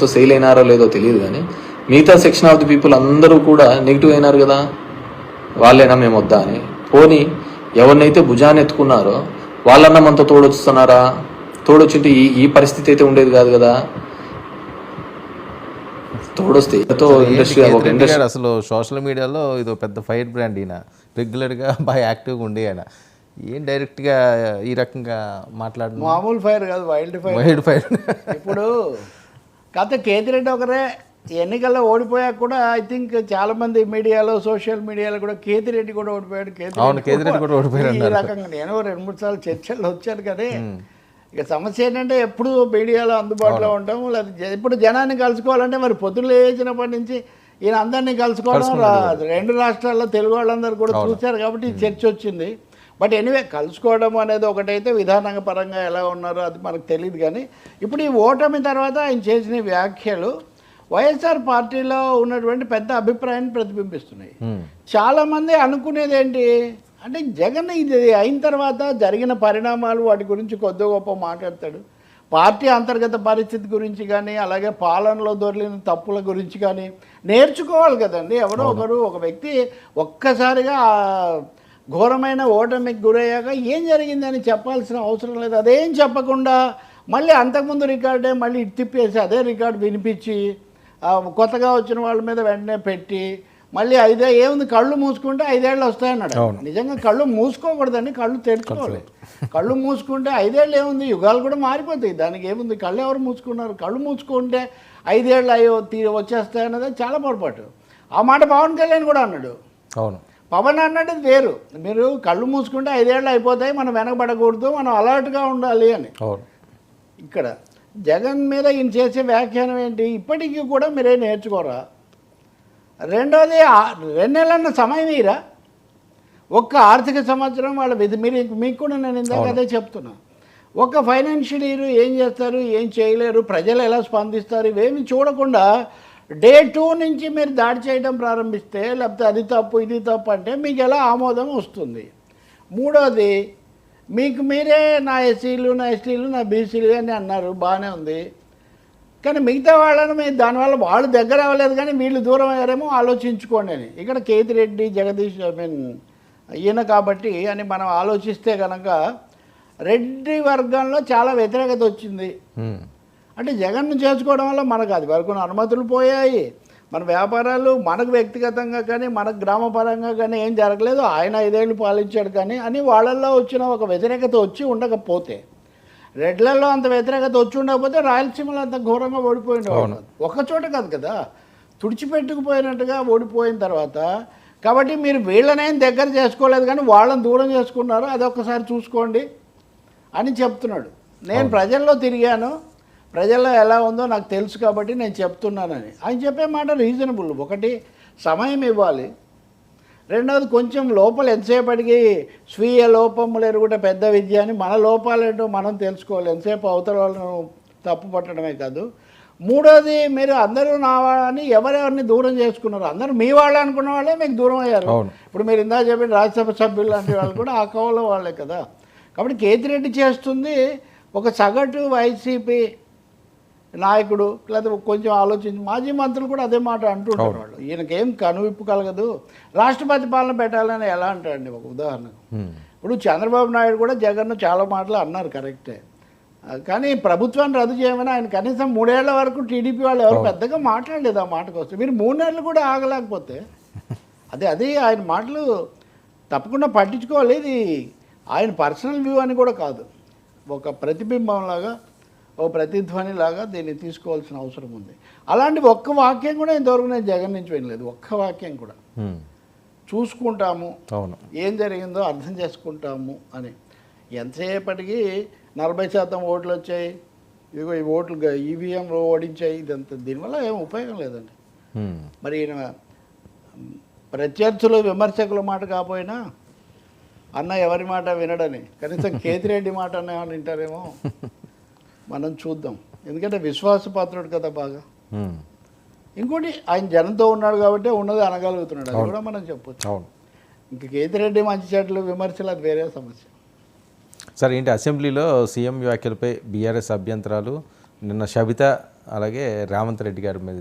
తో సెయిల్ అయినారో లేదో తెలియదు కానీ మిగతా సెక్షన్ ఆఫ్ ది పీపుల్ అందరూ కూడా నెగిటివ్ అయినారు కదా? వాళ్ళైనా మేము వద్దా అని. పోనీ ఎవరినైతే భుజాన్ని ఎత్తుకున్నారో వాళ్ళన్నా మనతో తోడొస్తున్నారా తోడొచ్చింటే ఈ ఈ పరిస్థితి అయితే ఉండేది కాదు కదా? తోడొస్తే ఇండస్ట్రీ ఒక అసలు సోషల్ మీడియాలో ఇది పెద్ద ఫైర్ బ్రాండ్ ఈయన. రెగ్యులర్గా బాగా యాక్టివ్గా ఉండే ఆయన. ఏం డైరెక్ట్గా ఈ రకంగా మాట్లాడిన? మామూలు ఫైర్ కాదు వైల్డ్ ఫైర్. Wild fire. ఇప్పుడు కథ కేతిరెడ్డి ఒకరే ఎన్నికల్లో ఓడిపోయాక కూడా ఐ థింక్ చాలా మంది మీడియాలో సోషల్ మీడియాలో కూడా కేతిరెడ్డి కూడా ఓడిపోయాడు. కేతిరెడ్డి కూడా ఓడిపోయాడు ఈ రకంగా నేను రెండు మూడు సార్లు చర్చలు వచ్చాను కదా ఇక సమస్య ఏంటంటే ఎప్పుడు మీడియాలో అందుబాటులో ఉంటాము లేదా ఇప్పుడు జనాన్ని కలుసుకోవాలంటే మరి పొద్దున్న లేచినప్పటి నుంచి ఈయన అందరినీ కలుసుకోవడం రెండు రాష్ట్రాల్లో తెలుగు వాళ్ళందరూ కూడా చూశారు కాబట్టి ఈ చర్చ వచ్చింది. బట్ ఎనీవే కలుసుకోవడం అనేది ఒకటైతే విధానంగా పరంగా ఎలా ఉన్నారో అది మనకు తెలియదు కానీ ఇప్పుడు ఈ ఓటమి తర్వాత ఆయన చేసిన వ్యాఖ్యలు వైఎస్ఆర్ పార్టీలో ఉన్నటువంటి పెద్ద అభిప్రాయాన్ని ప్రతిబింబిస్తున్నాయి. చాలామంది అనుకునేది ఏంటి అంటే జగన్ ఇది అయిన తర్వాత జరిగిన పరిణామాలు వాటి గురించి కొద్ది గొప్ప మాట్లాడతాడు. పార్టీ అంతర్గత పరిస్థితి గురించి కానీ అలాగే పాలనలో దొరికిన తప్పుల గురించి కానీ నేర్చుకోవాలి కదండి. ఎవరో ఒకరు ఒక వ్యక్తి ఒక్కసారిగా ఘోరమైన ఓటమికి గురయ్యాక ఏం జరిగిందని చెప్పాల్సిన అవసరం లేదు. అదేం చెప్పకుండా మళ్ళీ అంతకుముందు రికార్డే మళ్ళీ ఇటు తిప్పేసి అదే రికార్డు వినిపించి కొత్తగా వచ్చిన వాళ్ళ మీద వెంటనే పెట్టి మళ్ళీ ఐదే ఏముంది కళ్ళు మూసుకుంటే ఐదేళ్ళు వస్తాయన్నాడు. నిజంగా కళ్ళు మూసుకోకూడదండి కళ్ళు తెరుచుకోవాలి కళ్ళు మూసుకుంటే ఐదేళ్ళు ఏముంది? యుగాలు కూడా మారిపోతాయి. దానికి ఏముంది? కళ్ళు ఎవరు మూసుకున్నారు? కళ్ళు మూసుకుంటే ఐదేళ్ళు అయ్యో తీ వచ్చేస్తాయన్నది చాలా పొరపాటు. ఆ మాట పవన్ కళ్యాణ్ కూడా అన్నాడు. అవును. పవన్ అన్నది వేరు. మీరు కళ్ళు మూసుకుంటే ఐదేళ్ళు అయిపోతాయి మనం వెనకబడకూడదు మనం అలర్ట్గా ఉండాలి అని. ఇక్కడ జగన్ మీద ఈయన చేసే వ్యాఖ్యానం ఏంటి? ఇప్పటికీ కూడా మీరే నేర్చుకోరా? రెండోది ఆ- రెండు నెలలన్న సమయం ఇరా ఒక్క ఆర్థిక సంవత్సరం వాళ్ళ విధి మీరు మీకు కూడా నేను ఇందాక అదే చెప్తున్నా. ఒక ఫైనాన్షియల్ ఇయర్ ఏం చేస్తారు ఏం చేయలేరు ప్రజలు ఎలా స్పందిస్తారు ఇవేమి చూడకుండా డే టూ నుంచి మీరు దాడి చేయడం ప్రారంభిస్తే లేకపోతే అది తప్పు ఇది తప్పు అంటే మీకు ఎలా ఆమోదం వస్తుంది? మూడోది మీకు మీరే నా ఎస్సీలు నా ఎస్టీలు నా బీసీలు అని అన్నారు బాగానే ఉంది. కానీ మిగతా వాళ్ళని మీరు దానివల్ల వాళ్ళు దగ్గర అవ్వలేదు కానీ వీళ్ళు దూరం అయ్యారేమో ఆలోచించుకోండి అని. ఇక్కడ కేతిరెడ్డి జగదీష్ ఐ మీన్ ఈయన కాబట్టి అని మనం ఆలోచిస్తే కనుక రెడ్డి వర్గంలో చాలా వ్యతిరేకత వచ్చింది. అంటే జగన్ను చేసుకోవడం వల్ల మనకు అది వరకు అనుమతులు పోయాయి. మన వ్యాపారాలు మనకు వ్యక్తిగతంగా కానీ మనకు గ్రామ పరంగా కానీ ఏం జరగలేదు. ఆయన ఐదేళ్ళు పాలించాడు కానీ అని వాళ్ళల్లో వచ్చిన ఒక వ్యతిరేకత వచ్చి ఉండకపోతే రెడ్లలో అంత వ్యతిరేకత వచ్చి ఉండకపోతే రాయలసీమలో అంత ఘోరంగా ఓడిపోయింది ఒక చోట కాదు కదా. తుడిచిపెట్టుకుపోయినట్టుగా ఓడిపోయిన తర్వాత కాబట్టి మీరు వీళ్ళనేం దగ్గర చేసుకోలేదు కానీ వాళ్ళని దూరం చేసుకున్నారు అది ఒక్కసారి చూసుకోండి అని చెప్తున్నాడు. నేను ప్రజల్లో తిరిగాను. ప్రజల్లో ఎలా ఉందో నాకు తెలుసు కాబట్టి నేను చెప్తున్నానని. ఆయన చెప్పే మాట రీజనబుల్. ఒకటి సమయం ఇవ్వాలి. రెండవది కొంచెం లోపల ఎంతసేపటికి స్వీయ లోపములు ఎరుగుట పెద్ద విద్య అని మన లోపాలేంటో మనం తెలుసుకోవాలి. ఎంతసేపు అవతల వాళ్ళను తప్పు పట్టడమే కాదు. మూడోది మీరు అందరూ నా వాళ్ళని ఎవరెవరిని దూరం చేసుకున్నారు? అందరూ మీ వాళ్ళు అనుకున్న వాళ్ళే మీకు దూరం అయ్యారు. ఇప్పుడు మీరు ఇందా చెప్పిన రాజ్యసభ సభ్యులు లాంటి వాళ్ళు కూడా ఆ కవలో వాళ్ళే కదా. కాబట్టి కేతిరెడ్డి చేస్తుంది ఒక సగటు వైసీపీ నాయకుడు లేదా కొంచెం ఆలోచించి మాజీ మంత్రులు కూడా అదే మాట అంటుంటారు వాళ్ళు. ఈయనకేం కనువిప్పు కలగదు. రాష్ట్రపతి పాలన పెట్టాలని ఎలా అంటారండి ఒక ఉదాహరణకు. ఇప్పుడు చంద్రబాబు నాయుడు కూడా జగన్ చాలా మాటలు అన్నారు కరెక్టే. కానీ ప్రభుత్వాన్ని రద్దు చేయమని ఆయన కనీసం మూడేళ్ళ వరకు టీడీపీ వాళ్ళు ఎవరు పెద్దగా మాట్లాడలేదు ఆ మాటకు వస్తే. మీరు మూడు నెలలు కూడా ఆగలేకపోతే అదే అది ఆయన మాటలు తప్పకుండా పట్టించుకోవాలి. ఇది ఆయన పర్సనల్ వ్యూ అని కూడా కాదు. ఒక ప్రతిబింబంలాగా ఒక ప్రతిధ్వనిలాగా దీన్ని తీసుకోవాల్సిన అవసరం ఉంది. అలాంటి ఒక్క వాక్యం కూడా ఇంతవరకు నేను జగన్ నుంచి వినలేదు. ఒక్క వాక్యం కూడా. చూసుకుంటాము. అవును. ఏం జరిగిందో అర్థం చేసుకుంటాము అని. ఎంతసేపటికి నలభై శాతం ఓట్లు వచ్చాయి. ఇదిగో ఈ ఓట్లు ఈవీఎంలో ఓడించాయి. ఇదంతా దీనివల్ల ఏం ఉపయోగం లేదండి. మరి ఈయన ప్రత్యర్థులు విమర్శకుల మాట కాకపోయినా అన్న ఎవరి మాట వినడని. కనీసం కేతిరెడ్డి మాట అన్న ఏమైనా వింటారేమో. మనం చూద్దాం. ఎందుకంటే విశ్వాసపాత్రుడు కదా బాగా. ఇంకోటి ఆయన జనంతో ఉన్నాడు కాబట్టి ఉన్నది అనగలుగుతున్నాడు. అది కూడా మనం చెప్పొచ్చు. ఇంక కేతిరెడ్డి మంచి చెట్లు విమర్శలు అది వేరే సమస్య. సార్ ఏంటి అసెంబ్లీలో సీఎం వ్యాఖ్యలపై బీఆర్ఎస్ అభ్యంతరాలు నిన్న షబిత అలాగే రేవంత్ రెడ్డి గారి మీద